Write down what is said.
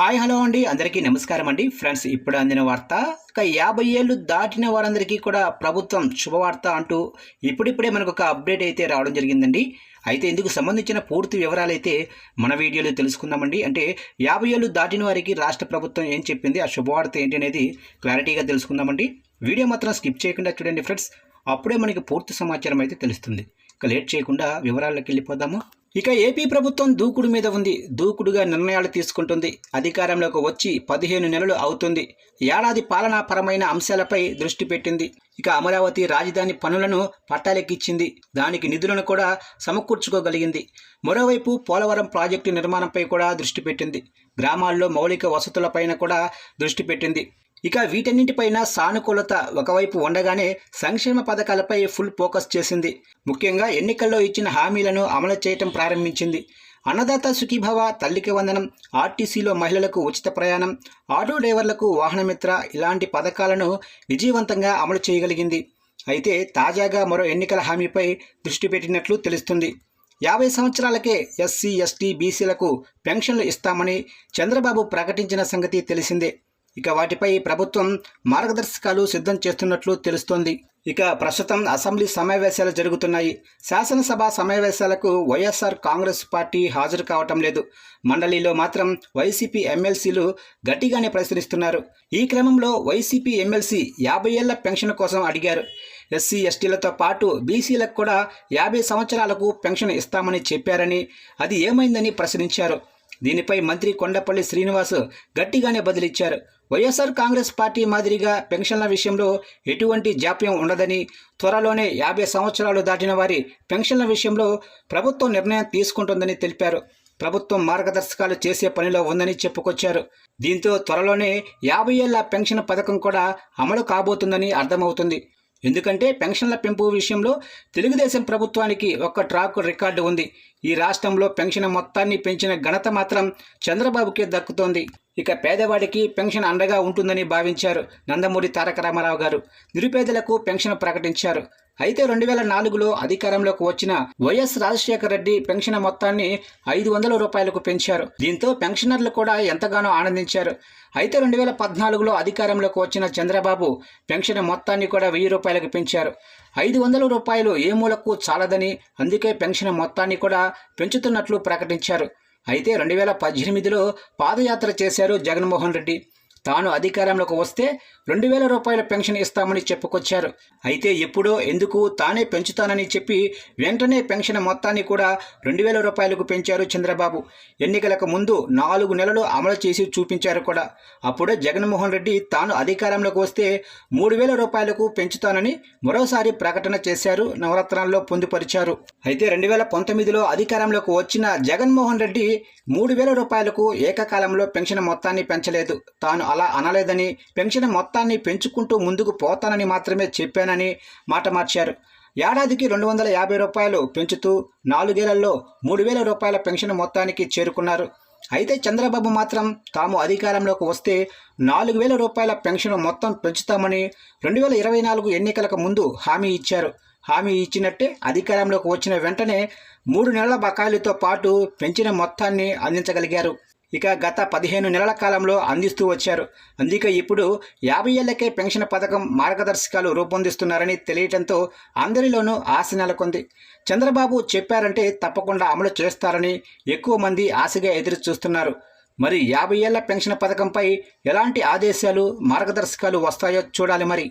Hi hello అండి. అందరికీ నమస్కారం అండి. ఫ్రెండ్స్ ఇప్పుడు అందిన వార్త ఒక యాభై ఏళ్ళు దాటిన వారందరికీ కూడా ప్రభుత్వం శుభవార్త అంటూ ఇప్పుడిప్పుడే మనకు ఒక అప్డేట్ అయితే రావడం జరిగిందండి. అయితే ఇందుకు సంబంధించిన పూర్తి వివరాలు అయితే మన వీడియోలో తెలుసుకుందామండి. అంటే యాభై ఏళ్ళు దాటిన వారికి రాష్ట్ర ప్రభుత్వం ఏం చెప్పింది ఆ శుభవార్త ఏంటి అనేది క్లారిటీగా తెలుసుకుందామండి. వీడియో మాత్రం స్కిప్ చేయకుండా చూడండి ఫ్రెండ్స్. అప్పుడే మనకి పూర్తి సమాచారం అయితే తెలుస్తుంది. ఇక లేట్ చేయకుండా వివరాల్లోకి వెళ్ళిపోదాము. ఇక ఏపీ ప్రభుత్వం దూకుడు మీద ఉంది. దూకుడుగా నిర్ణయాలు తీసుకుంటుంది. అధికారంలోకి వచ్చి పదిహేను నెలలు అవుతుంది. ఏడాది పాలనాపరమైన అంశాలపై దృష్టి పెట్టింది. ఇక అమరావతి రాజధాని పనులను పట్టాలెక్కిచ్చింది దానికి నిధులను కూడా సమకూర్చుకోగలిగింది. మరోవైపు పోలవరం ప్రాజెక్టు నిర్మాణంపై కూడా దృష్టి పెట్టింది. గ్రామాల్లో మౌలిక వసతులపైన కూడా దృష్టి పెట్టింది. ఇక వీటన్నింటిపైన సానుకూలత ఒకవైపు ఉండగానే సంక్షేమ పథకాలపై ఫుల్ ఫోకస్ చేసింది. ముఖ్యంగా ఎన్నికల్లో ఇచ్చిన హామీలను అమలు చేయటం ప్రారంభించింది. అన్నదాత సుఖీభవ తల్లికి వందనం ఆర్టీసీలో మహిళలకు ఉచిత ప్రయాణం ఆటో డ్రైవర్లకు వాహనమిత్ర ఇలాంటి పథకాలను విజయవంతంగా అమలు చేయగలిగింది. అయితే తాజాగా మరో ఎన్నికల హామీపై దృష్టి పెట్టినట్లు తెలుస్తుంది. యాభై సంవత్సరాలకే ఎస్సీ ఎస్టీ బీసీలకు పెన్షన్లు ఇస్తామని చంద్రబాబు ప్రకటించిన సంగతి తెలిసిందే. ఇక వాటిపై ప్రభుత్వం మార్గదర్శకాలు సిద్ధం చేస్తున్నట్లు తెలుస్తోంది. ఇక ప్రస్తుతం అసెంబ్లీ సమావేశాలు జరుగుతున్నాయి. శాసనసభ సమావేశాలకు వైఎస్ఆర్ కాంగ్రెస్ పార్టీ హాజరు కావటం లేదు. మండలిలో మాత్రం వైసీపీ ఎమ్మెల్సీలు గట్టిగానే ప్రశ్నిస్తున్నారు. ఈ క్రమంలో వైసీపీ ఎమ్మెల్సీ యాభై ఏళ్ళ పెన్షన్ కోసం అడిగారు. ఎస్సీ ఎస్టీలతో పాటు బీసీలకు కూడా యాభై సంవత్సరాలకు పెన్షన్ ఇస్తామని చెప్పారని అది ఏమైందని ప్రశ్నించారు. దీనిపై మంత్రి కొండపల్లి శ్రీనివాస్ గట్టిగానే బదిలిచ్చారు. వైఎస్ఆర్ కాంగ్రెస్ పార్టీ మాదిరిగా పెన్షన్ల విషయంలో ఎటువంటి జాప్యం ఉండదని త్వరలోనే యాభై సంవత్సరాలు దాటిన వారి పెన్షన్ల విషయంలో ప్రభుత్వం నిర్ణయం తీసుకుంటుందని తెలిపారు. ప్రభుత్వం మార్గదర్శకాలు చేసే పనిలో ఉందని చెప్పుకొచ్చారు. దీంతో త్వరలోనే యాభై ఏళ్ళ పెన్షన్ పథకం కూడా అమలు కాబోతుందని అర్థమవుతుంది. ఎందుకంటే పెన్షన్ల పెంపు విషయంలో తెలుగుదేశం ప్రభుత్వానికి ఒక ట్రాక్ రికార్డు ఉంది. ఈ రాష్ట్రంలో పెన్షన్ మొత్తాన్ని పెంచిన ఘనత మాత్రం చంద్రబాబుకే దక్కుతోంది. ఇక పేదవాడికి పెన్షన్ అండగా ఉంటుందని భావించారు నందమూరి తారక రామారావు గారు. నిరుపేదలకు పెన్షన్ ప్రకటించారు. అయితే రెండు వేల నాలుగులో అధికారంలోకి వచ్చిన వైఎస్ రాజశేఖర రెడ్డి పెన్షన్ మొత్తాన్ని ఐదు వందల రూపాయలకు పెంచారు. దీంతో పెన్షనర్లు కూడా ఎంతగానో ఆనందించారు. అయితే రెండు వేల పద్నాలుగులో అధికారంలోకి వచ్చిన చంద్రబాబు పెన్షన్ మొత్తాన్ని కూడా వెయ్యి రూపాయలకు పెంచారు. ఐదు వందల రూపాయలు ఏ మూలకు చాలదని అందుకే పెన్షన్ మొత్తాన్ని కూడా పెంచుతున్నట్లు ప్రకటించారు. అయితే రెండు వేల పద్దెనిమిదిలో పాదయాత్ర చేశారు జగన్మోహన్ రెడ్డి. తాను అధికారంలోకి వస్తే రెండు వేల రూపాయల పెన్షన్ ఇస్తామని చెప్పుకొచ్చారు. అయితే ఎప్పుడో ఎందుకు తానే పెంచుతానని చెప్పి వెంటనే పెన్షన్ మొత్తాన్ని కూడా రెండు వేల రూపాయలకు పెంచారు చంద్రబాబు. ఎన్నికలకు ముందు నాలుగు నెలలు అమలు చేసి చూపించారు కూడా. అప్పుడే జగన్మోహన్ రెడ్డి తాను అధికారంలోకి వస్తే మూడు వేల రూపాయలకు పెంచుతానని మరోసారి ప్రకటన చేశారు నవరత్నాల్లో పొందుపరిచారు. అయితే రెండు వేల పంతొమ్మిదిలో అధికారంలోకి వచ్చిన జగన్మోహన్ రెడ్డి మూడు వేల రూపాయలకు ఏకకాలంలో పెన్షన్ మొత్తాన్ని పెంచలేదు. తాను అలా అనలేదని పెన్షన్ మొత్తాన్ని పెంచుకుంటూ ముందుకు పోతానని మాత్రమే చెప్పానని మాట మార్చారు. ఏడాదికి రెండు వందల యాభై రూపాయలు పెంచుతూ నాలుగేళ్ళలో మూడు వేల రూపాయల పెన్షన్ మొత్తానికి చేరుకున్నారు. అయితే చంద్రబాబు మాత్రం తాము అధికారంలోకి వస్తే నాలుగు వేల రూపాయల పెన్షన్ మొత్తం పెంచుతామని రెండు వేల ఇరవై నాలుగు ఎన్నికలకు ముందు హామీ ఇచ్చారు. హామీ ఇచ్చినట్టే అధికారంలోకి వచ్చిన వెంటనే మూడు నెలల బకాయిలతో పాటు పెంచిన మొత్తాన్ని అందించగలిగారు. ఇక గత పదిహేను నెలల కాలంలో అందిస్తూ వచ్చారు. అందుకే ఇప్పుడు యాభై ఏళ్ళకే పెన్షన్ పథకం మార్గదర్శకాలు రూపొందిస్తున్నారని తెలియటంతో అందరిలోనూ ఆశ నెలకొంది. చంద్రబాబు చెప్పారంటే తప్పకుండా అమలు చేస్తారని ఎక్కువ మంది ఆశగా ఎదురు చూస్తున్నారు మరి యాభై ఏళ్ళ పెన్షన్ పథకంపై ఎలాంటి ఆదేశాలు మార్గదర్శకాలు వస్తాయో చూడాలి మరి.